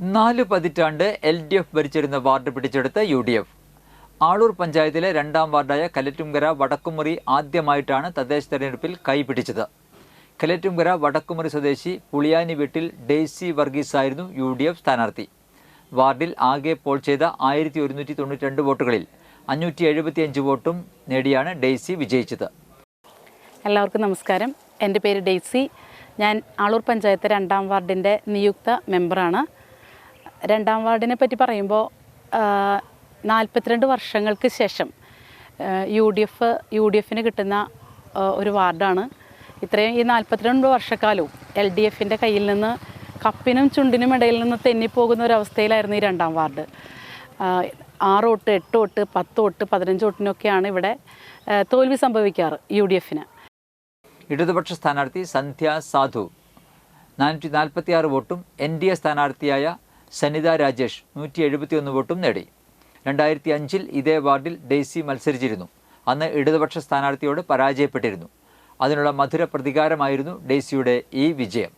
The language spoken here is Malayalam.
നാല് പതിറ്റാണ്ട് എൽ ഡി എഫ് ഭരിച്ചിരുന്ന വാർഡ് പിടിച്ചെടുത്ത യു ഡി എഫ്. ആളൂർ പഞ്ചായത്തിലെ രണ്ടാം വാർഡായ കലറ്റുംകര വടക്കുമുറി ആദ്യമായിട്ടാണ് തദ്ദേശ തെരഞ്ഞെടുപ്പിൽ കൈപിടിച്ചത്. കലറ്റുംകര വടക്കുമുറി സ്വദേശി പുളിയാനി വീട്ടിൽ ഡെയ്സി വർഗീസ് ആയിരുന്നു യു ഡി എഫ് സ്ഥാനാർത്ഥി. വാർഡിൽ ആകെ പോൾ ചെയ്ത ആയിരത്തി ഒരുന്നൂറ്റി തൊണ്ണൂറ്റി രണ്ട് വോട്ടുകളിൽ അഞ്ഞൂറ്റി എഴുപത്തിയഞ്ച് വോട്ടും നേടിയാണ് ഡെയ്സി വിജയിച്ചത്. എല്ലാവർക്കും നമസ്കാരം. എന്റെ പേര് ഡെയ്സി. ഞാൻ ആളൂർ പഞ്ചായത്ത് രണ്ടാം വാർഡിന്റെ നിയുക്ത മെമ്പറാണ്. രണ്ടാം വാർഡിനെ പറ്റി പറയുമ്പോൾ നാൽപ്പത്തിരണ്ട് വർഷങ്ങൾക്ക് ശേഷം U D F U D എഫിന് കിട്ടുന്ന ഒരു വാർഡാണ്. ഇത്രയും ഈ നാൽപ്പത്തിരണ്ട് വർഷക്കാലവും എൽ ഡി എഫിന്റെ കയ്യിൽ നിന്ന് കപ്പിനും ചുണ്ടിനും ഇടയിൽ നിന്ന് തെന്നിപ്പോകുന്ന ഒരവസ്ഥയിലായിരുന്നു ഈ രണ്ടാം വാർഡ്. ആറ് തൊട്ട് എട്ട് തൊട്ട് പത്ത് തൊട്ട് പതിനഞ്ച് തൊട്ടിനൊക്കെയാണ് ഇവിടെ തോൽവി സംഭവിക്കാറ് യു ഡി എഫിന്. ഇടതുപക്ഷ സ്ഥാനാർത്ഥി സന്ധ്യ സാധു നാനൂറ്റി നാൽപ്പത്തിയാറ് വോട്ടും എൻ ഡി എ സ്ഥാനാർത്ഥിയായ സനിത രാജേഷ് നൂറ്റി എഴുപത്തിയൊന്ന് വോട്ടും നേടി. രണ്ടായിരത്തി അഞ്ചിൽ ഇതേ വാർഡിൽ ഡെയ്സി മത്സരിച്ചിരുന്നു. അന്ന് ഇടതുപക്ഷ സ്ഥാനാർത്ഥിയോട് പരാജയപ്പെട്ടിരുന്നു. അതിനുള്ള മധുര പ്രതികാരമായിരുന്നു ഡെയ്സിയുടെ ഈ വിജയം.